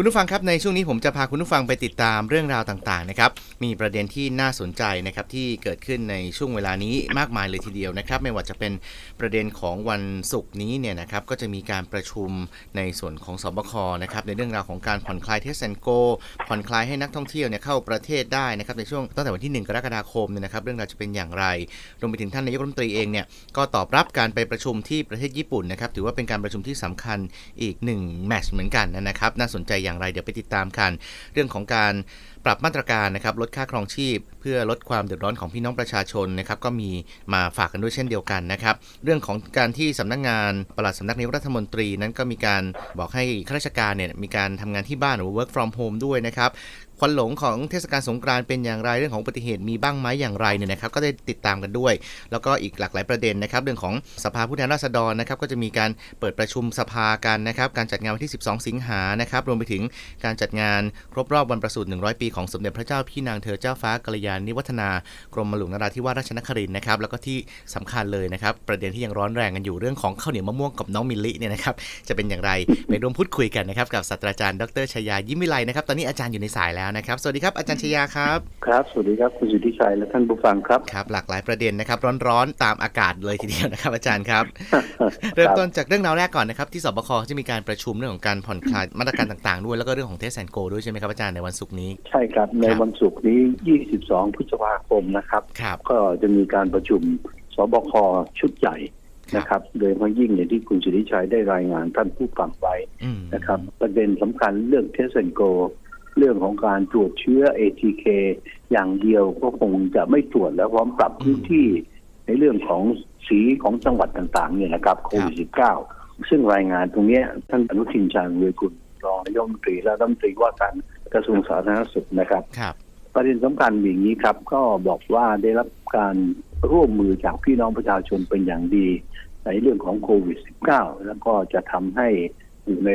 คุณผู้ฟังครับในช่วงนี้ผมจะพาคุณผู้ฟังไปติดตามเรื่องราวต่างๆนะครับมีประเด็นที่น่าสนใจนะครับที่เกิดขึ้นในช่วงเวลานี้มากมายเลยทีเดียวนะครับ ไม่ว่าจะเป็นประเด็นของวันศุกร์นี้เนี่ยนะครับก็จะมีการประชุมในส่วนของสบคนะครับในเรื่องราวของการผ่อนคลายเทสแอนโกผ่อนคลายให้นักท่องเที่ยวเนี่ยเข้าประเทศได้นะครับในช่วงตั้งแต่วันที่ 1 กรกฎาคมเนี่ยนะครับเรื่องราวจะเป็นอย่างไรรวมไปถึงท่านนายกรัฐมนตรีเองเนี่ยก็ตอบรับการไปประชุมที่ประเทศญี่ปุ่นนะครับถือว่าเป็นการประชุมที่สำคัญอีก1แมตช์เหมือนกันนะครับน่าสนใจอย่างไร เดี๋ยวไปติดตามกันเรื่องของการปรับมาตรการนะครับลดค่าครองชีพ เพื่อลดความเดือดร้อนของพี่น้องประชาชนนะครับก็มีมาฝากกันด้วยเช่นเดียวกันนะครับเรื่องของการที่สำนักงานปลัดสำนักนายกรัฐมนตรีนั้นก็มีการบอกให้ข้าราชการเนี่ยมีการทำงานที่บ้านหรือ work from home ด้วยนะครับ ควันหลงของเทศกาลสงกรานต์เป็นอย่างไรเรื่องของอุบัติเหตุมีบ้างไหมอย่างไรเนี่ยนะครับ ก็ได้ติดตามกันด้วย แล้วก็อีกหลากหลายประเด็นนะครับ เรื่องของสภาผู้แทนราษฎรนะครับ ก็จะมีการเปิดประชุมสภากันนะครับ การจัดงานวันที่ 12 สิงหานะครับ รวมไปถึงการจัดงานครบรอบวันประสูติ 100 ปีของสมเด็จพระเจ้าพี่นางเธอเจ้าฟ้ากัลยาณิวัฒนากรมหลวงนราธิวาสราชนครินทร์นะครับ แล้วก็ที่สำคัญเลยนะครับ ประเด็นที่ยังร้อนแรงกันอยู่เรื่องของข้าวเหนียวมะม่วงกับน้องมิลลิเนี่ยนะครับ จะเป็นอย่างไรไปร่วมพูดคุยกันนะครับกับศาสตราจารย์ดรชยายิ้มวิไลนะครับตอนนี้อาจารย์อยู่ในสายแล้วนะครับ สวัสดีครับอาจารย์ชยาครับครับ สวัสดีครับคุณสุทธิชัยและท่านผู้ฟังครับครับ หลากหลายประเด็นนะครับ ร้อนๆตามอากาศเลยทีเดียวนะครับ อาจารย์ครับ เริ่มต้นจากเรื่องราวแรกก่อนนะครับที่สบคจะมีการประชุมเรื่องของการผ่อนคลายมาตรการต่างๆ ด้วยแล้วก็เรื่องของเทสแอนโกด้วยใช่ไหมครับอาจารย์ในวันศุกร์นี้ใช่ครับในครับวันศุกร์นี้ 22 พฤษภาคมนะครับครับก็จะมีการประชุมสบคชุดใหญ่นะครับโดยเฉพาะยิ่งอย่างที่คุณสุทธิชัยได้รายงานท่านผู้ฟังไว้อืมนะครับ ประเด็นสำคัญเรื่องเทสเ n นโก เรื่องของการตรวจเชื้อ ATK อย่างเดียวก็คงจะไม่ตรวจแล้วพร้อมปรับพื้นที่ในเรื่องของสีของจังหวัดต่างๆเนี่ยนะครับโควิด -19 ซึ่งรายงานตรงเนี้ยท่านอนุทินชาญวีรกุลรองนายกรัฐมนตรีและรัฐมนตรีว่าการกระทรวงสาธารณสุขนะครับครับประเด็นสำคัญอย่างนี้ครับ ก็บอกว่าได้รับการร่วมมือจากพี่น้องประชาชนเป็นอย่างดี ในเรื่องของโควิด -19 แล้วก็จะทำให้อยู่ใน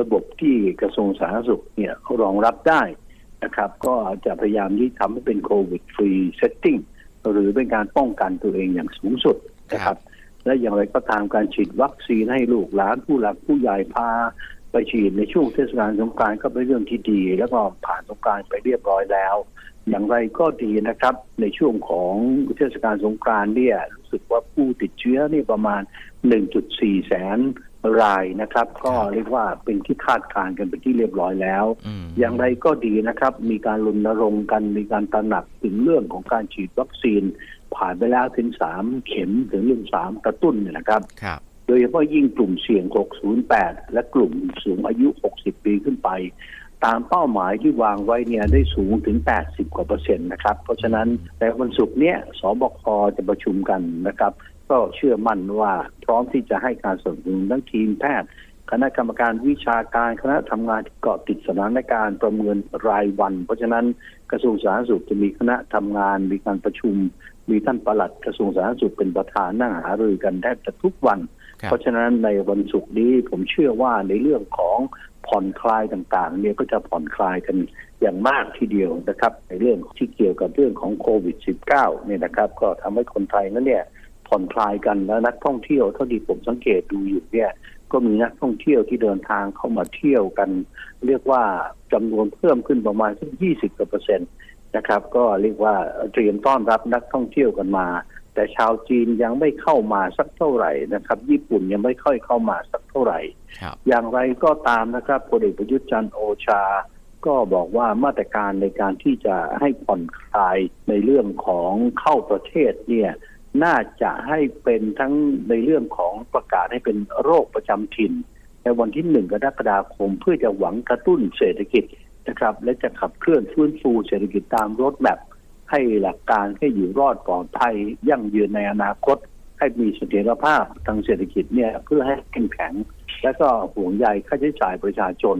ระบบที่กระทรวงสาธารณสุขเนี่ยรองรับได้นะครับ ก็จะพยายามที่ทำให้เป็นโควิดฟรีเซตติ้งหรือเป็นการป้องกันตัวเองอย่างสูงสุดนะครับ และอย่างไรก็ตามการฉีดวัคซีนให้ลูกหลานผู้หลักผู้ใหญ่พาไปฉีดในช่วงเทศกาลสงกานต์ก็เป็นเรื่องที่ดี แล้วก็ผ่านสงกานต์ไปเรียบร้อยแล้ว อย่างไรก็ดีนะครับ ในช่วงของเทศกาลสงกานต์เนี่ยรู้สึกว่าผู้ติดเชื้อนี่ประมาณ 1.4 แสน รายนะครับ ก็เรียกว่าเป็นที่คาดการณ์กันเป็นที่เรียบร้อยแล้วอืมอย่างไรก็ดีนะครับ มีการรณรงค์กันมีการตระหนักถึงเรื่องของการฉีดวัคซีน ผ่านไปแล้วถึงสามเข็มถึงเรื่องสามกระตุ้นเนี่ยนะครับครับโดยเฉพาะยิ่งกลุ่มเสี่ยง 608 และกลุ่มสูงอายุ 60 ปีขึ้นไป ตามเป้าหมายที่วางไว้เนี่ยได้สูงถึง 80 กว่าเปอร์เซ็นต์นะครับ เพราะฉะนั้นในวันศุกร์เนี้ยสบคจะประชุมกันนะครับ ก็เชื่อมั่นว่าพร้อมที่จะให้การสนับสนุนทั้งทีมแพทย์ คณะกรรมการวิชาการคณะทำงานที่เกาะติดสถานการณ์ประเมินรายวัน เพราะฉะนั้นกระทรวงสาธารณสุขจะมีคณะทำงาน มีการประชุม มีท่านปลัดกระทรวงสาธารณสุขเป็นประธานนั่งหารือกันแทบจะทุกวันครับเพราะฉะนั้นในวันศุกร์นี้ผมเชื่อว่าในเรื่องของผ่อนคลายต่างๆ เนี่ยก็จะผ่อนคลายกันอย่างมากทีเดียวนะครับ ในเรื่องที่เกี่ยวกับเรื่องของโควิด -19 เนี่ยนะครับ ก็ทำให้คนไทยนั้นเนี่ย ผ่อนคลายกันแล้วนักท่องเที่ยวเท่าที่ผมสังเกตดูอยู่เนี่ย ก็มีนักท่องเที่ยวที่เดินทางเข้ามาเที่ยวกัน เรียกว่าจำนวนเพิ่มขึ้นประมาณสัก20กว่าเปอร์เซ็นต์นะครับ ก็เรียกว่าเตรียมต้อนรับนักท่องเที่ยวกันมา แต่ชาวจีนยังไม่เข้ามาสักเท่าไหร่นะครับ ญี่ปุ่นยังไม่ค่อยเข้ามาสักเท่าไหร่ครับอย่างไรก็ตามนะครับพลเอกประยุทธ์จันทร์โอชาก็บอกว่ามาตรการในการที่จะให้ผ่อนคลายในเรื่องของเข้าประเทศเนี่ย น่าจะให้เป็นทั้งในเรื่องของประกาศให้เป็นโรคประจำถิ่น ในวันที่หนึ่งกรกฎาคมเพื่อจะหวังกระตุ้นเศรษฐกิจนะครับ และจะขับเคลื่อนฟื้นฟูเศรษฐกิจตามรถแมพให้หลักการให้อยู่รอดปลอดภัยยั่งยืนในอนาคต ให้มีเสถียรภาพทางเศรษฐกิจเนี่ยเพื่อให้เข้มแข็ง และก็ห่วงใยค่าใช้จ่ายประชาชน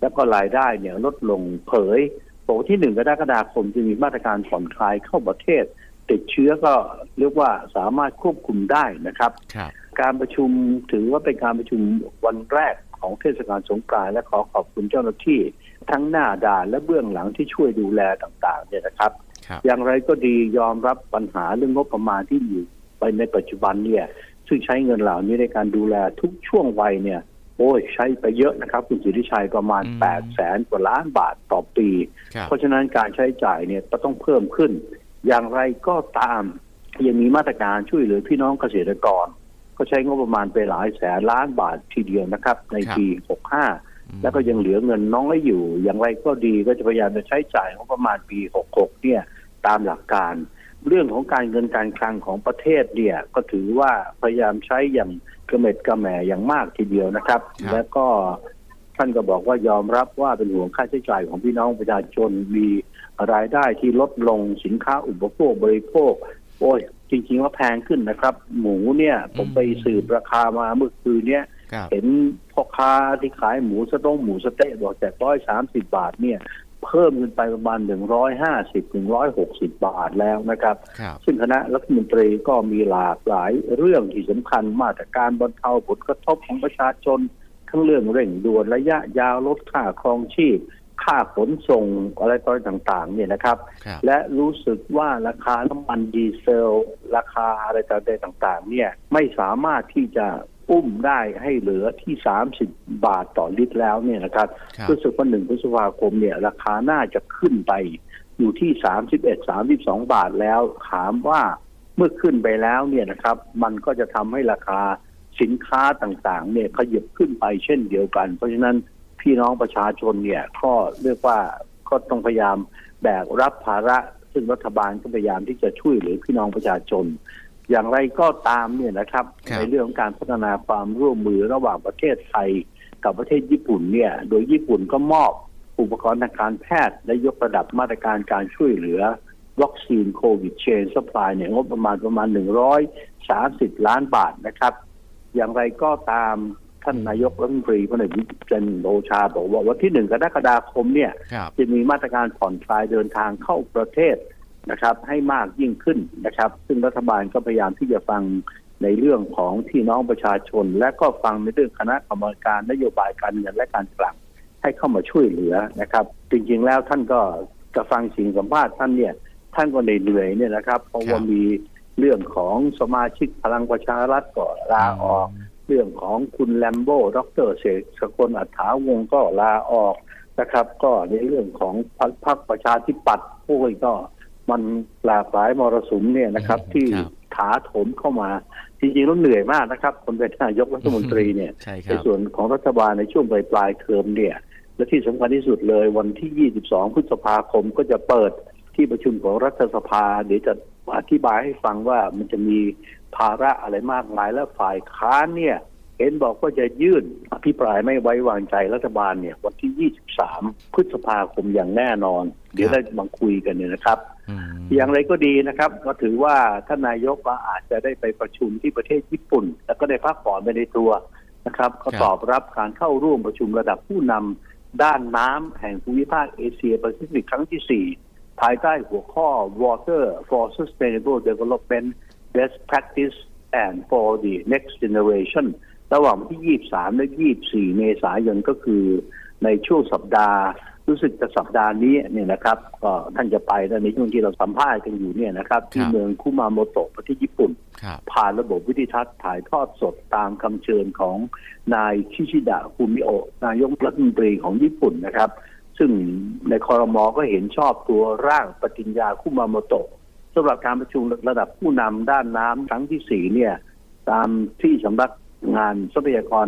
แล้วก็รายได้เนี่ยลดลงเผยบอกว่าที่หนึ่งกรกฎาคมจะมีมาตรการผ่อนคลายเข้าประเทศ ติดเชื้อก็เรียกว่าสามารถควบคุมได้นะครับครับการประชุมถือว่าเป็นการประชุมวันแรกของเทศกาลสงกรานต์และขอขอบคุณเจ้าหน้าที่ทั้งหน้าด่านและเบื้องหลังที่ช่วยดูแลต่างๆ เนี่ยนะครับครับอย่างไรก็ดียอมรับปัญหาเรื่องงบประมาณที่อยู่ไปในปัจจุบันเนี่ย ซึ่งใช้เงินเหล่านี้ในการดูแลทุกช่วงวัยเนี่ยโอ้ยใช้ไปเยอะนะครับ คุณสิริชัยประมาณอืม8ปดแสนกว่าล้านบาทต่อปีครับเพราะฉะนั้นการใช้จ่ายเนี่ยก็ต้องเพิ่มขึ้น อย่างไรก็ตามยังมีมาตรการช่วยเหลือพี่น้องเกษตรกร ก็ใช้งบประมาณไปหลายแสนล้านบาททีเดียวนะครับ ในครับปี 65 แล้วก็ยังเหลือเงินน้อยอยู่ อย่างไรก็ดีก็จะพยายามจะใช้จ่ายงบประมาณปี 66 เนี่ยตามหลักการ เรื่องของการเงินการคลังของประเทศเนี่ยก็ถือว่าพยายามใช้อย่างกระเม็ดกระแหม่อย่างมากทีเดียวนะครับครับแล้วก็ท่านก็บอกว่ายอมรับว่าเป็นห่วงค่าใช้จ่ายของพี่น้องประชาชนมี รายได้ที่ลดลงสินค้าอุปโภคบริโภค โอ้ย จริงๆว่าแพงขึ้นนะครับ หมูเนี่ย ผมไปสืบราคามาเมื่อคืนเนี้ยครับเห็นพ่อค้าที่ขายหมูสะต้งหมูสะเต๊ะบอกจากร้อยสามสิบาทเนี่ย เพิ่มขึ้นไปประมาณหนึ่งร้อยห้าสิบถึงร้อยหกสิบาทแล้วนะครับครับ ซึ่งคณะรัฐมนตรีก็มีหลากหลายเรื่องที่สำคัญมาตรการบรรเทาผลกระทบของประชาชน ทั้งเรื่องเร่งด่วนระยะยาวลดค่าครองชีพ ค่าขนส่งอะไรต่ออะไรต่างๆ เนี่ยนะครับ ครับและรู้สึกว่าราคาน้ำมันดีเซล ราคาอะไรต่างๆ เนี่ยไม่สามารถที่จะอุ้มได้ให้เหลือที่ 30 บาทต่อลิตรแล้วเนี่ยนะครับครับรู้สึกว่าหนึ่งพฤษภาคมเนี่ย ราคาน่าจะขึ้นไป อยู่ที่ 31 32 บาทแล้ว ถามว่าเมื่อขึ้นไปแล้วเนี่ยนะครับ มันก็จะทำให้ราคาสินค้าต่างๆ เนี่ยขยับขึ้นไปเช่นเดียวกัน เพราะฉะนั้น พี่น้องประชาชนเนี่ยก็เรียกว่าก็ต้องพยายามแบกรับภาระ ซึ่งรัฐบาลก็พยายามที่จะช่วยเหลือพี่น้องประชาชน อย่างไรก็ตามเนี่ยนะครับครับ ในเรื่องของการพัฒนาความร่วมมือระหว่างประเทศไทย กับประเทศญี่ปุ่นเนี่ย โดยญี่ปุ่นก็มอบอุปกรณ์ทางการแพทย์และยกระดับมาตรการการช่วยเหลือวัคซีนโควิดเชนสปายเนี่ยงบประมาณประมาณ 130 ล้านบาทนะครับ อย่างไรก็ตาม ท่านนายกรัฐมนตรีพลเอกวิจันทร์โอชาบอกว่าวันที่หนึ่งกรกฎาคมเนี่ย ครับจะมีมาตรการผ่อนคลายเดินทางเข้าประเทศนะครับ ให้มากยิ่งขึ้นนะครับ ซึ่งรัฐบาลก็พยายามที่จะฟังในเรื่องของพี่น้องประชาชน และก็ฟังในเรื่องคณะกรรมการนโยบายการเงินและการคลังให้เข้ามาช่วยเหลือนะครับ จริงๆแล้วท่านก็จะฟังสิ่งสัมภาษณ์ท่านเนี่ย ท่านก็เหนื่อยๆเนี่ยนะครับ เพราะว่ามีเรื่องของสมาชิกพลังประชารัฐก็ลาออก เรื่องของคุณแลมโบ้ดรเสกสกลอัฏฐาวงศ์ก็ลาออกนะครับ ก็ในเรื่องของพรรคพรรคประชาธิปัตย์พวกนี้ก็มันหลากหลายมรสุมเนี่ยนะครับ ที่ครับถาโถมเข้ามา จริงๆแล้วเหนื่อยมากนะครับ คนเป็นนายกรัฐมนตรีเนี่ยใช่คในรับส่วนของรัฐบาลในช่วงปลายปลายๆเทอมเนี่ย และที่สำคัญที่สุดเลยวันที่ 22 พฤษภาคมก็จะเปิดที่ประชุมของรัฐสภา เดี๋ยวจะอธิบายให้ฟังว่ามันจะมี ภาระอะไรมากมายและฝ่ายค้านเนี่ย เห็นบอกว่าจะยื่นอภิปรายไม่ไว้วางใจรัฐบาลเนี่ย วันที่ 23 พฤษภาคมอย่างแน่นอน เดี๋ยวได้มาคุยกันเนี่ยนะครับอืมอย่างไรก็ดีนะครับ ก็ถือว่าท่านนายกก็อาจจะได้ไปประชุมที่ประเทศญี่ปุ่น แล้วก็ได้พักผ่อนไปในตัวนะครับก็ตอบรับการเข้าร่วมประชุมระดับผู้นำด้านน้ำแห่งภูมิภาคเอเชียแปซิฟิกครั้งที่ 4 ภายใต้หัวข้อ Water for Sustainable Development Best Practice and for the Next Generation ระหว่างวันที่ 23 และ 24 เมษายนก็คือในช่วงสัปดาห์ รู้สึกจะสัปดาห์นี้เนี่ยนะครับก็ท่านจะไปแล้วในช่วงที่เราสัมภาษณ์กันอยู่เนี่ยนะครับ ที่ครับเมืองคุมาโมโตะประเทศญี่ปุ่นครับผ่านระบบวิดิทัศน์ถ่ายทอดสดตามคำเชิญของนายคิชิดะคุมิโอะนายกรัฐมนตรีของญี่ปุ่นนะครับ ซึ่งในคอรมอก็เห็นชอบตัวร่างปฏิญญาคุมาโมโตะ สำหรับการประชุมระดับผู้นำด้านน้ำครั้งที่สี่เนี่ย ตามที่สำนักงานทรัพยากร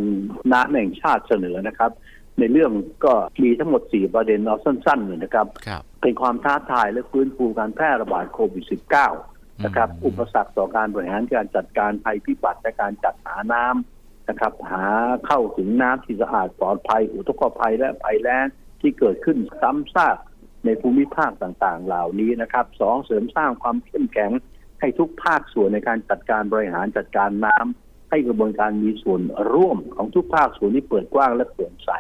น้ำแห่งชาติเสนอนะครับ ในเรื่องก็มีทั้งหมดสี่ประเด็นเอาสั้นๆเลยนะครับครับ เป็นความท้าทายและฟื้นฟูการแพร่ระบาดโควิด -19 นะครับอืมอุปสรรคต่อการบริหารการจัดการภัยพิบัติและการจัดหาน้ำนะครับ หาเข้าถึงน้ำที่สะอาดปลอดภัย อุทกภัยและภัยแล้งที่เกิดขึ้นซ้ำซาก ในภูมิภาคต่างๆ เหล่านี้นะครับสองเสริมสร้างความเข้มแข็งให้ทุกภาคส่วนในการจัดการบริหารจัดการน้ำให้กระบวนการมีส่วนร่วมของทุกภาคส่วนที่เปิดกว้างและโปร่งใส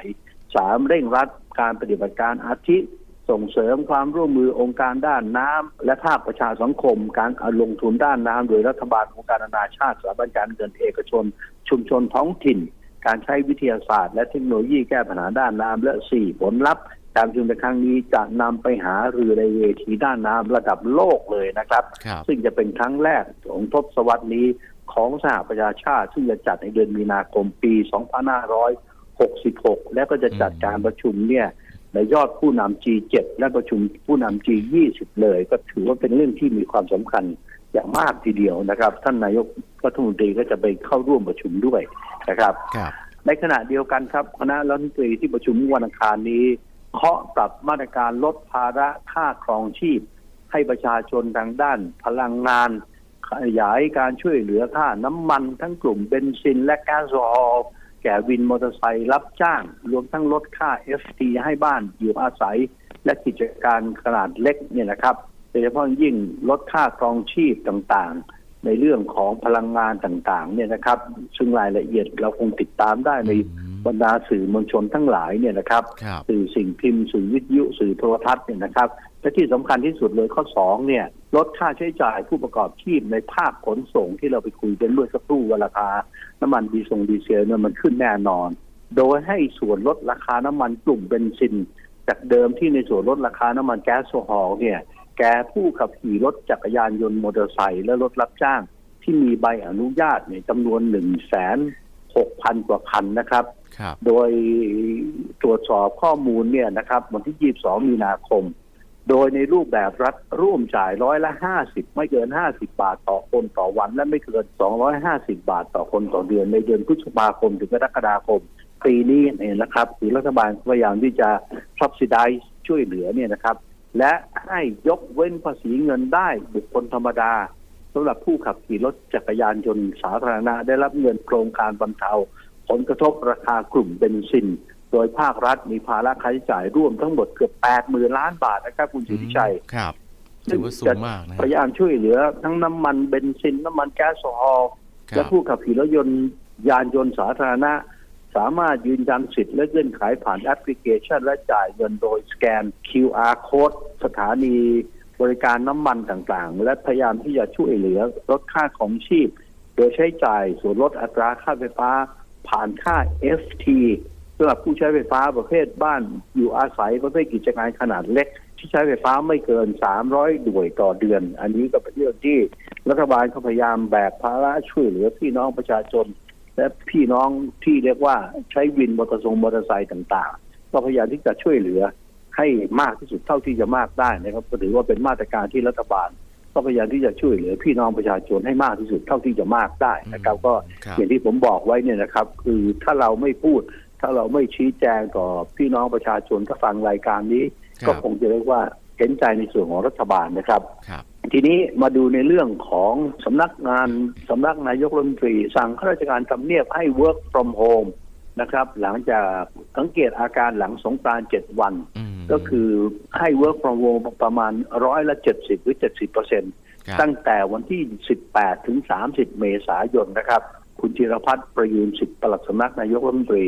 สามเร่งรัดการปฏิบัติการอาทิส่งเสริมความร่วมมือองค์การด้านน้ำและภาคประชาสังคม การลงทุนด้านน้ำโดยรัฐบาลองค์การนานาชาติสถาบันการเงินเอกชน ชุมชนท้องถิ่น การใช้วิทยาศาสตร์ และเทคโนโลยีแก้ปัญหาด้านน้ำและสี่ผลลัพธ์ การประชุมในครั้งนี้จะนำไปหารือในเวทีด้านน้ำระดับโลกเลยนะครับครับ ซึ่งจะเป็นครั้งแรกของทศวรรษนี้ของสหประชาชาติ ซึ่งจะจัดในเดือนมีนาคมปี 2566 และก็จะจัดการประชุมเนี่ยในยอดผู้นำ G7 และประชุมผู้นำ G20 เลย ก็ถือว่าเป็นเรื่องที่มีความสำคัญอย่างมากทีเดียวนะครับ ท่านนายกรัฐมนตรีก็จะไปเข้าร่วมประชุมด้วยนะครับครับในขณะเดียวกันครับคณะรัฐมนตรีที่ประชุมวันอังคารนี้ เคาะปรับมาตรการลดภาระค่าครองชีพ ให้ประชาชนทางด้านพลังงาน ขยายการช่วยเหลือค่าน้ำมันทั้งกลุ่มเบนซินและแก๊สโซฮอลแก่วินมอเตอร์ไซค์รับจ้าง รวมทั้งลดค่า FT ให้บ้านอยู่อาศัย และกิจการขนาดเล็กเนี่ยนะครับโดยเฉพาะยิ่งลดค่าครองชีพต่างๆ ในเรื่องของพลังงานต่างๆ เนี่ยนะครับ ซึ่งรายละเอียดเราคงติดตามได้ใน บรรดาสื่อมวลชนทั้งหลายเนี่ยนะครับครับ สื่อสิ่งพิมพ์สื่อวิทยุสื่อโทรทัศน์เนี่ยนะครับและที่สำคัญที่สุดเลยข้อสองเนี่ยลดค่าใช้จ่ายผู้ประกอบชีพในภาคขนส่งที่เราไปคุยกันเมื่อสักครู่ว่าราคา น้ำมันดีซงดีเซลเนี่ยมันขึ้นแน่นอน โดยให้ส่วนลดราคาน้ำมันกลุ่มเบนซิน จากเดิมที่ในส่วนลดราคาน้ำมันแก๊สโซฮอล์เนี่ยแก่ผู้ขับขี่รถจักรยานยนต์มอเตอร์ไซค์และรถรับจ้าง ที่มีใบอนุญาตเนี่ยจำนวนหนึ่งแสนหกพันกว่าคันนะครับครับ โดยตรวจสอบข้อมูลเนี่ยนะครับ วันที่ 22 มีนาคม โดยในรูปแบบรัฐร่วมจ่ายร้อยละ 50 ไม่เกิน 50 บาทต่อคนต่อวัน และไม่เกิน 250 บาทต่อคนต่อเดือน ในเดือนพฤษภาคมถึงกรกฎาคมปีนี้เนี่ยนะครับคือรัฐบาลพยายามที่จะ subsidize ช่วยเหลือเนี่ยนะครับ และให้ยกเว้นภาษีเงินได้บุคคลธรรมดาสำหรับผู้ขับขี่รถจักรยานยนต์สาธารณะได้รับเงินโครงการบรรเทา ผลกระทบราคากลุ่มเบนซิน โดยภาครัฐมีภาระค่าใช้จ่ายร่วมทั้งหมดเกือบ8หมื่นล้านบาทนะครับคุณสิทธิชัยครับถือว่าสูงมากนะพยายามช่วยเหลือ ทั้งน้ำมันเบนซิน น้ำมันแก๊สโซฮอล์คและรับผู้ขับขี่รถยนต์ยานยนต์สาธารณะ สามารถยืนยันสิทธิ์และเงื่อนไขผ่านแอปพลิเคชัน และจ่ายเงินโดยสแกน QR code สถานีบริการน้ำมันต่างๆ และพยายามที่จะช่วยเหลือลดค่าของชีพ โดยใช้จ่ายส่วนลดอัตราค่าไฟฟ้า ผ่านค่า FT สำหรับผู้ใช้ไฟฟ้าประเภทบ้านอยู่อาศัยประเภทกิจการขนาดเล็ก ที่ใช้ไฟฟ้าไม่เกิน 300 หน่วยต่อเดือน อันนี้ก็เป็นเรื่องที่รัฐบาลเขาพยายามแบกภาระช่วยเหลือพี่น้องประชาชน และพี่น้องที่เรียกว่าใช้วินมอเตอร์ทรงมอเตอร์ไซค์ต่างๆ ก็พยายามที่จะช่วยเหลือให้มากที่สุดเท่าที่จะมากได้นะครับก็ถือว่าเป็นมาตรการที่รัฐบาล ก็พยายามที่จะช่วยเหลือพี่น้องประชาชนให้มากที่สุดเท่าที่จะมากได้นะครับ ก็ครับอย่างที่ผมบอกไว้เนี่ยนะครับ คือถ้าเราไม่พูด ถ้าเราไม่ชี้แจงต่อพี่น้องประชาชนก็ฟังรายการนี้ครับก็คงจะเรียกว่าเห็นใจในส่วนของรัฐบาลนะครับครับทีนี้มาดูในเรื่องของสำนักงานสำนักนายกรัฐมนตรี สั่งข้าราชการทำเนียบให้ work from home นะครับ หลังจากสังเกตอาการหลังสงกรานต์เจ็ดวันอืมก็คือให้ work from home ประมาณร้อยละเจ็ดสิบหรือเจ็ดสิบเปอร์เซ็นต์ครับตั้งแต่วันที่18ถึง30เมษายนนะครับ คุณจิรพัฒน์ประยูนสิทธิ์ปลัดสำนักนายกรัฐมนตรี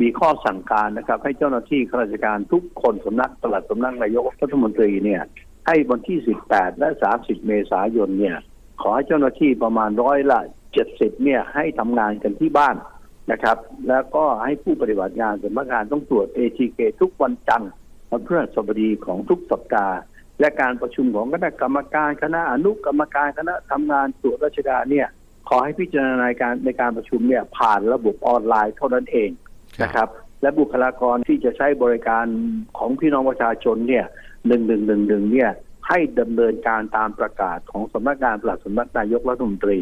มีข้อสั่งการนะครับ ให้เจ้าหน้าที่ข้าราชการทุกคนสำนักปลัดสำนักนายกรัฐมนตรีเนี่ยให้วันที่ 18 และ 30 เมษายนเนี่ย ขอให้เจ้าหน้าที่ประมาณร้อยละ 70 เนี่ย ให้ทำงานกันที่บ้าน นะครับ แล้วก็ให้ผู้ปฏิบัติงานสำนักงานต้องตรวจ ATK ทุกวันจันทร์วันพฤหัสบดีของทุกสัปดาห์ และการประชุมของคณะกรรมการคณะอนุกรรมการคณะทำงานตรวจราชการเนี่ย ขอให้พิจารณาในการในการประชุมเนี่ยผ่านระบบออนไลน์เท่านั้นเองนะครับ และบุคลากรที่จะใช้บริการของพี่น้องประชาชนเนี่ยหนึ่งหนึ่งหนึ่งหนึ่งเนี่ยให้ดำเนินการตามประกาศของสำนักงานปลัดสำนักนายกรัฐมนตรี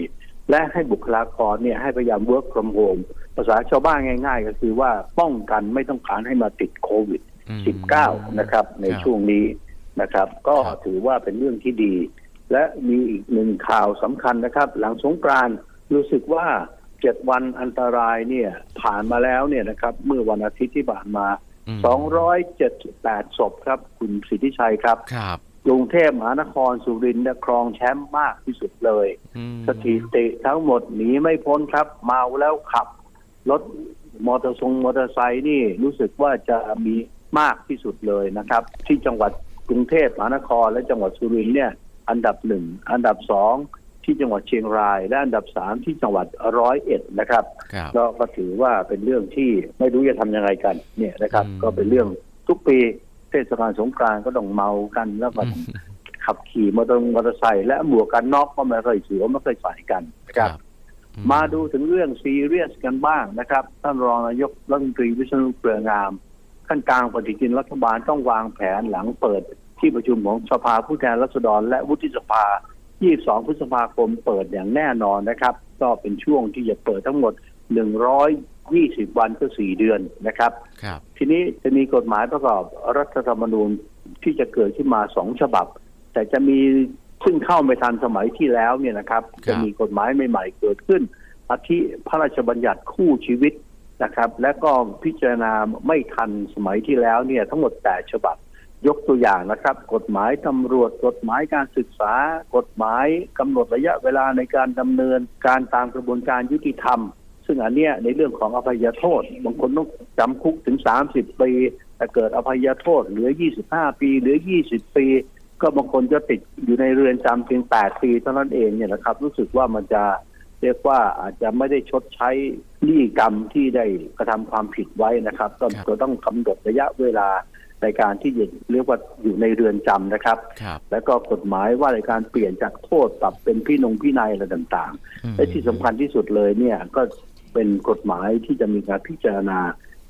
และให้บุคลากรเนี่ยให้พยายาม work from home ภาษาชาวบ้านง่าย ๆ ก็คือว่าป้องกันไม่ต้องการให้มาติดโควิดอืม19 นะครับ ในครับช่วงนี้นะครับ ก็ครับถือว่าเป็นเรื่องที่ดี และมีอีกหนึ่งข่าวสำคัญนะครับ หลังสงกรานต์รู้สึกว่าเจ็ดวันอันตรายเนี่ย ผ่านมาแล้วเนี่ยนะครับ เมื่อวันอาทิตย์ที่ผ่านมาอืม278ศพครับ คุณสิทธิชัยครับครับกรุงเทพมหานครสุรินทร์เนี่ยครองแชมป์มากที่สุดเลยอืมสถิติทั้งหมดหนีไม่พ้นครับ เมาแล้วขับ รถมอเตอร์ทรงมอเตอร์ไซค์นี่รู้สึกว่าจะมีมากที่สุดเลยนะครับ ที่จังหวัดกรุงเทพมหานคร และจังหวัดสุรินทร์เนี่ย อันดับหนึ่งอันดับสองที่จังหวัดเชียงราย และอันดับสามที่จังหวัดร้อยเอ็ดนะครับครับก็ก็ถือว่าเป็นเรื่องที่ไม่รู้จะทำยังไงกันเนี่ยนะครับอืมก็เป็นเรื่องทุกปีเทศกาลสงกรานต์ก็ต้องเมากันแล้วก็ขับขี่มอเตอร์มอเตอร์ไซค์และหมวกกันน็อกก็ไม่เคยสวมไม่เคยใส่กันนะครับอื มาดูถึงเรื่องซีเรียสกันบ้างนะครับ ท่านรองนายกรัฐมนตรีวิษณุเปลืองามท่านกลางปฏิทินรัฐบาลต้องวางแผนหลังเปิดที่ประชุมของสภาผู้แทนราษฎรและวุฒิสภา 22 พฤษภาคมเปิดอย่างแน่นอนนะครับ ก็เป็นช่วงที่จะเปิดทั้งหมด 120 วันก็ 4 เดือนนะครับครับทีนี้จะมีกฎหมายประกอบรัฐธรรมนูญที่จะเกิดขึ้นมาสองฉบับ แต่จะมี ซึ่งเข้าไม่ทันสมัยที่แล้วเนี่ยนะครับ จะมีกฎหมายใหม่ ๆ เกิดขึ้นอาทิพระราชบัญญัติคู่ชีวิตนะครับ และก็พิจารณาไม่ทันสมัยที่แล้วเนี่ยทั้งหมดแต่ฉบับยกตัวอย่างนะครับ กฎหมายตำรวจ กฎหมายการศึกษา กฎหมายกำหนดระยะเวลาในการดำเนินการตามกระบวนการยุติธรรม ซึ่งอันเนี้ยในเรื่องของอภัยโทษบางคนต้องจำคุกถึง 30 ปีแต่เกิดอภัยโทษเหลือ 25 ปี เหลือ 20 ปี ก็บางคนจะติดอยู่ในเรือนจำเพียง8ปีเท่านั้นเองเนี่ยนะครับ รู้สึกว่ามันจะเรียกว่าอาจจะไม่ได้ชดใช้หนี้กรรมที่ได้กระทำความผิดไว้นะครับ ก็ครับก็ต้องกำหนดระยะเวลาในการที่จะเรียกว่าอยู่ในเรือนจำนะครับครับ แล้วก็กฎหมายว่าในการเปลี่ยนจากโทษปรับเป็นพี่นงพี่นายอะไรต่างอืมๆและที่สำคัญที่สุดเลยเนี่ยก็เป็นกฎหมายที่จะมีการพิจารณา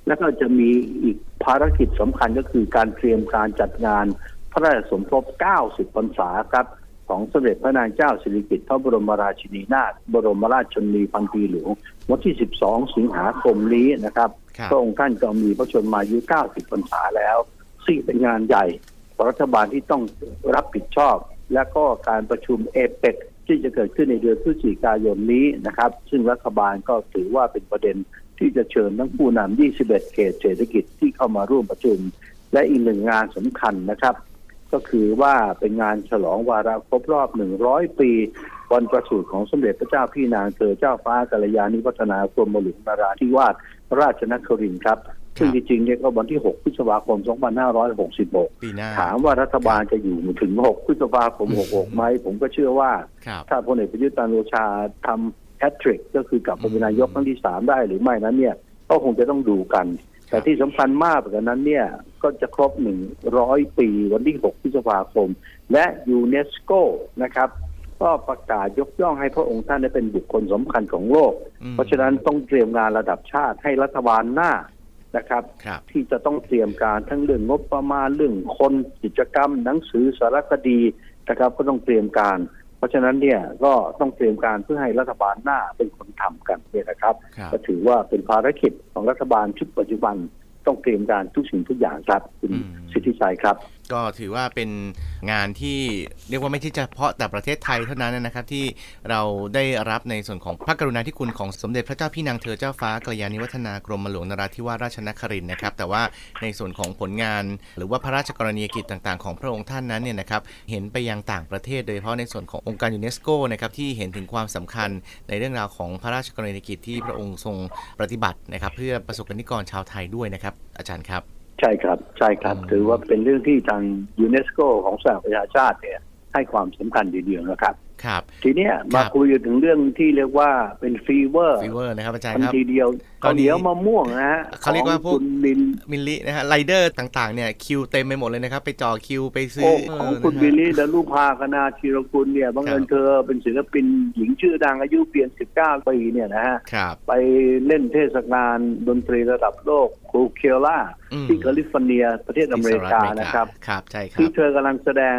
แล้วก็จะมีอีกภารกิจสำคัญก็คือการเตรียมการจัดงาน พระราชสมภพ 90 พรรษาครับ ของสมเด็จพระนางเจ้าสิริกิติ์พระบรมราชินีนาถบรมราชชนนีพันปีหลวงวันที่ 12 สิงหาคมนี้นะครับครับพระองค์ท่านก็มีพระชนมายุ 90 พรรษาแล้ว ซึ่งเป็นงานใหญ่ของรัฐบาลที่ต้องรับผิดชอบ และก็การประชุมเอเปกที่จะเกิดขึ้นในเดือนพฤศจิกายนนี้นะครับ ซึ่งรัฐบาลก็ถือว่าเป็นประเด็นที่จะเชิญทั้งผู้นำ21 เขตเศรษฐกิจที่เข้ามาร่วมประชุม และอีกหนึ่งงานสำคัญนะครับ ก็คือว่าเป็นงานฉลองวาระครบรอบ 100 ปีวันประสูติของสมเด็จพระเจ้าพี่นางเธอเจ้าฟ้ากัลยาณิวัฒนากรมหลวงนาราธิวาสราชนครินทร์ครับ ซึ่งจริงๆเนี่ยก็วันที่ 6 พฤษภาคม 2566ปีหน้าถามว่ารัฐบาลจะอยู่ถึง 6 พฤษภาคม 66 ไหม ผมก็เชื่อว่าครับถ้าพลเอกประยุทธ์จันทร์โอชาทำแฮตทริกก็คือกลับมาเป็นนายกครั้งที่ 3 ได้หรือไม่นั้นเนี่ยก็คงจะต้องดูกัน แต่ที่สำคัญมากกว่านั้นเนี่ย ก็จะครบ100ปีวันที่ 6 พฤษภาคม และยูเนสโกนะครับ ก็ประกาศยกย่องให้พระองค์ท่านได้เป็นบุคคลสำคัญของโลกอืมเพราะฉะนั้นต้องเตรียมงานระดับชาติให้รัฐบาลหน้านะครับครับที่จะต้องเตรียมการทั้งเรื่องงบประมาณเรื่องคนกิจกรรม หนังสือสารคดีนะครับก็ต้องเตรียมการ เพราะฉะนั้นเนี่ยก็ต้องเตรียมการเพื่อให้รัฐบาลหน้าเป็นคนทำกันเนี่ยนะครับครับก็ถือว่าเป็นภารกิจของรัฐบาลชุดปัจจุบันต้องเตรียมการทุกสิ่งทุกอย่างครับคุณอืมสิทธิชัยครับ ก็ถือว่าเป็นงานที่เรียกว่าไม่ใช่เฉพาะแต่ประเทศไทยเท่านั้นนะครับที่เราได้รับในส่วนของพระกรุณาธิคุณของสมเด็จพระเจ้าพี่นางเธอเจ้าฟ้ากัลยาณิวัฒนากรมหลวงนราธิวาสราชนครินทร์นะครับแต่ว่าในส่วนของผลงาน หรือว่าพระราชกรณียกิจต่างๆ ของพระองค์ท่านนั้นเนี่ยนะครับเห็นไปยังต่างประเทศ โดยเฉพาะในส่วนขององค์การยูเนสโกนะครับที่เห็นถึงความสำคัญในเรื่องราวของพระราชกรณียกิจที่พระองค์ทรงปฏิบัตินะครับเพื่อประสบกนิกรชาวไทยด้วยนะครับอาจารย์ครับ ใช่ครับใช่ครับอืมถือว่าเป็นเรื่องที่ทางยูเนสโกของสหประชาชาติเนี่ยให้ความสำคัญทีเดียวนะครับ ครับ ทีเนี้ยครัมาบคุยถึงเรื่องที่เรียกว่าเป็นฟีเวอร์ฟีเวอร์นะครับอาจารย์ทันครับทีเดียวตอนนี้ข้าวเหนียวมะม่วงนะฮะเขาเรียกว่าของพวกคุณลินมิลลินะฮะไรเดอร์ต่างๆเนี่ยคิวเต็มไปหมดเลยนะครับ ไปจอคิวไปซื้โอ้อของเนะฮะคุณวิลลี่และลูกพาคณาธีรกุลเนี่ยบังเอิญครับเธอเป็นศิลปินหญิงชื่อดังอายุเพียง 19 ปีเนี่ยนะฮะครับไปเล่นเทศกาลดนตรีระดับโลกโคเคล่าอืมที่แคลิฟอร์เนียประเทศอเมริกานะครับครับใช่ครัที่บเธอกำลังแสดง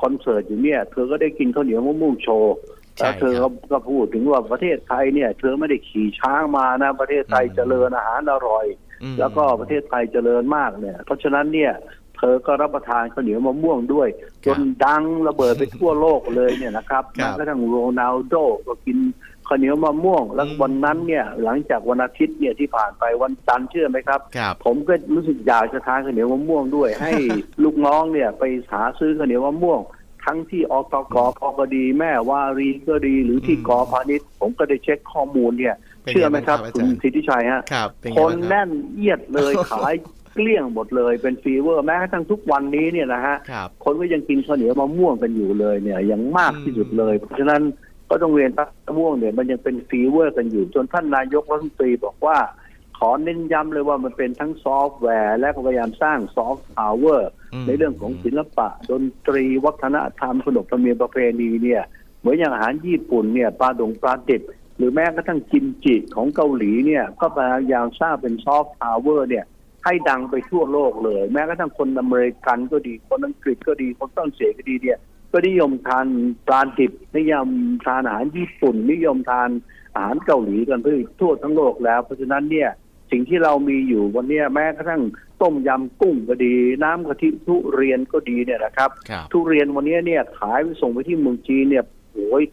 คอนเสิร์ตอยู่เนี่ย เธอก็ได้กินข้าวเหนียวมะม่วงโชว์ใช่แล้วเธอครัก็บก็พูดถึงว่าประเทศไทยเนี่ย เธอไม่ได้ขี่ช้างมานะ ประเทศไทยอืม เจริญอาหารอร่อย อืม แล้วก็ประเทศไทยเจริญมากเนี่ย เพราะฉะนั้นเนี่ย เธอก็รับประทานข้าวเหนียวมะม่วงด้วยจนดังระเบิดไปทั่วโลกเลยเนี่ยนะครับครัแม้บกระทั่งโรนัลโดก็กินข้าวเหนียวมะม่วง แล้วอืมวันนั้นเนี่ยหลังจากวันอาทิตย์เนี่ยที่ผ่านไปวันจันทร์เชื่อไหมครับ ครับ ผมก็รู้สึกอยากจะทานข้าวเหนียวมะม่วงด้วย ให้ลูกน้องเนี่ยไปหาซื้อข้าวเหนียวมะม่วง ทั้งที่อตกพก็ดี แม่วารีก็ดีหรือที่อืมกอพาณิชย์ผมก็ได้เช็คข้อมูลเนี่ย เป็นไงเชื่อไหมครับบ้างครับอาคุจารณย์สิทธิชัยฮะครับ เป็นไงคนบ้างครับ แน่นเอียดเลย ขาย เกลี้ยงหมดเลย เป็นฟีเวอร์แม้กระทั่งทุกวันนี้เนี่ยนะฮะครับ คนก็ยังกินข้าวเหนียวมะม่วงกันอยู่เลยเนี่ยยังมากที่สุดเลย เพราะฉะนั้นก็ต้องเรียนว่ามะม่วงเนี่ยมันยังเป็นฟีเวอร์กันอยู่ จนท่านนายกรัฐมนตรีบอกว่า ขอเน้นย้ำเลยว่ามันเป็นทั้งซอฟต์แวร์ และก็พยายามสร้างซอฟต์พาวเวอร์อืม ในเรื่องของศิลปะ ดนตรีวัฒนธรรมขนบธรรมเนียมประเพณีเนี่ย เหมือนอย่างอาหารญี่ปุ่นเนี่ยปลาดงปลาดิบหรือแม้กระทั่งกิมจิของเกาหลีเนี่ย ก็พยายามสร้างเป็นซอฟต์พาวเวอร์เนี่ย ให้ดังไปทั่วโลกเลย แม้กระทั่งคนอเมริกันก็ดี คนอังกฤษก็ดีคนฝรั่งเศสก็ดีเนี่ยก็นิยมทานปลาดิบนิยมทานอาหารญี่ปุ่น นิยมทานอาหารเกาหลีกันไปทั่วทั้งโลกแล้ว เพราะฉะนั้นเนี่ยสิ่งที่เรามีอยู่วันเนี้ยแม้กระทั่งต้มยำกุ้งก็ดี น้ำกะทิทุเรียนก็ดีเนี่ยนะครับครับ ทุเรียนวันนี้เนี่ยขายไปส่งไปที่เมืองจีนเนี่ยโอ้ย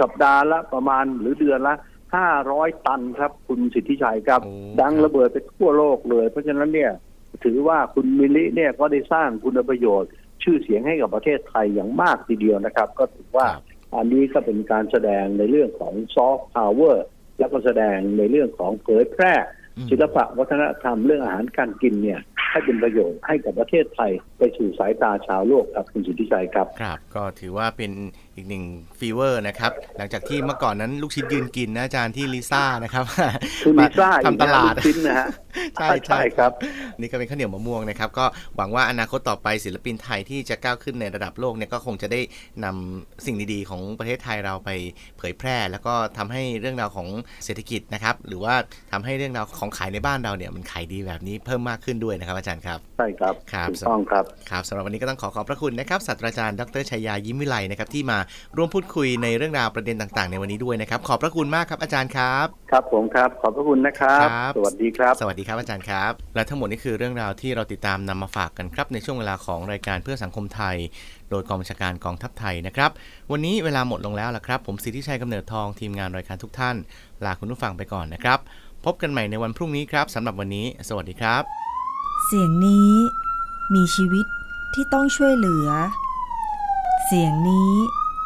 สัปดาห์ละประมาณหรือเดือนละ ห้าร้อยตันครับ คุณสิทธิชัยครับโอ้ดังระเบิดไปทั่วโลกเลย เพราะฉะนั้นเนี่ยถือว่าคุณมิลลิเนี่ยก็ได้สร้างคุณประโยชน์ ชื่อเสียงให้กับประเทศไทยอย่างมากทีเดียวนะครับ ก็ถือว่าครับอันนี้ก็เป็นการแสดงในเรื่องของซอฟต์พาวเวอร์แล้วก็แสดงในเรื่องของเผยแพร่อืมศิลปะวัฒนธรรมเรื่องอาหารการกินเนี่ยให้เป็นประโยชน์ให้กับประเทศไทยไปสู่สายตาชาวโลกครับคุณสิทธิชัยครับ ครับ ก็ถือว่าเป็นอีกหนึ่งฟีเวอร์นะครับ หลังจากที่เมื่อก่อนนั้นลูกชิ้นยืนกินนะอาจารย์ที่ลิซ่านะครับคือลิซ่าทำตลาดอีกนะลูกชิ้นนะฮะใช่ใช่ครับ นี่ก็เป็นข้าวเหนียวมะม่วงนะครับ ก็หวังว่าอนาคตต่อไปศิลปินไทยที่จะก้าวขึ้นในระดับโลกเนี่ยก็คงจะได้นำสิ่งดีๆ ของประเทศไทยเราไปเผยแพร่ แล้วก็ทำให้เรื่องราวของเศรษฐกิจนะครับ หรือว่าทำให้เรื่องราวของขายในบ้านเราเนี่ยมันขายดีแบบนี้เพิ่มมากขึ้นด้วยนะครับอาจารย์ครับใช่ครับครับถูกต้องครับครับสำหรับวันนี้ก็ต้องขอขอบพระคุณนะครับศาสตราจารย์ดรชัยยายิ้มวิไลนะครับที่มาร่วมพูดคุยในเรื่องราวประเด็นต่าง ๆ ในวันนี้ด้วยนะครับ ขอบพระคุณมากครับอาจารย์ครับ ครับผมครับ ขอบพระคุณนะครับครับสวัสดีครับ สวัสดีครับอาจารย์ครับ และทั้งหมดนี้คือเรื่องราวที่เราติดตามนำมาฝากกันครับในช่วงเวลาของรายการเพื่อสังคมไทย โดยกองบัญชาการกองทัพไทยนะครับ วันนี้เวลาหมดลงแล้วละครับ ผมสิทธิชัยกำเนิดทองทีมงานรายการทุกท่าน ลาคุณผู้ฟังไปก่อนนะครับ พบกันใหม่ในวันพรุ่งนี้ครับสำหรับวันนี้ สวัสดีครับ เสียงนี้ มีชีวิตที่ต้องช่วยเหลือ เสียงนี้